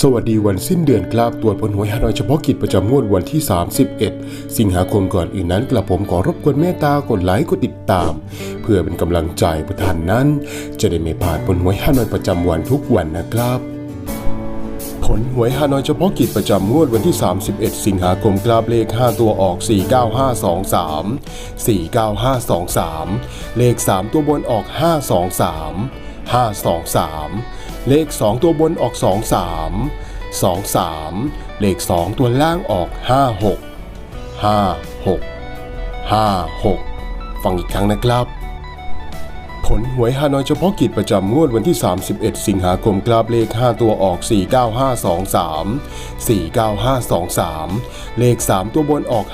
สวัสดีวันสิ้นเดือนครับตรวจผลหวยฮานอยเฉพาะกิจประจำงวดวันที่ 31 สิงหาคมก่อนอื่นนั้นกระผมขอรบกวนเมตตากดไลค์กดติดตาม เพื่อเป็นกำลังใจผู้ท่านนั้น จะได้ไม่พลาดผลหวยฮานอยประจำวันทุกวันนะครับ ผลหวยฮานอยเฉพาะกิจประจำงวดวันที่ 31 สิงหาคมกราบเลข 5 ตัวออก 49523 49523 เลข 3 ตัวบนออก 523 523 เลข 2 ตัวบนออก 23 23 เลข 2 ตัวล่างออก 56 56 56 ฟังอีกครั้งนะครับผลหวยฮานอยเฉพาะกิจประจำงวดวันที่ 31 สิงหาคมกราบเลข 5 ตัวออก 49523 49523 เลข 3 ตัวบนออก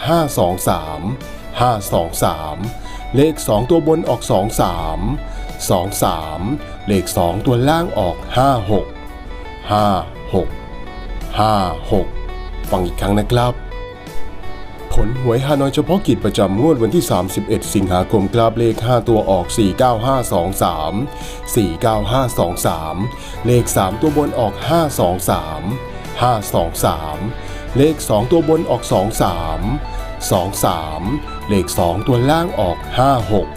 523 523 เลข 2 ตัวบนออก 23 23 เลข 2 ตัวล่างออก 56 56 56 ฟังอีกครั้งนะครับ ผลหวยฮานอยเฉพาะกิจประจำงวดวันที่ 31 สิงหาคมกราบเลข 5 ตัวออก 49523 49523 เลข 3 ตัวบนออก 523 523 เลข 2 ตัวบนออก 23 23 เลข 2 ตัวล่างออก 56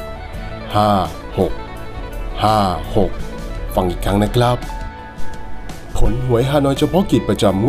56 56 ฟังอีกครั้งนะครับ ผลหวยฮานอยเฉพาะกิจประจำ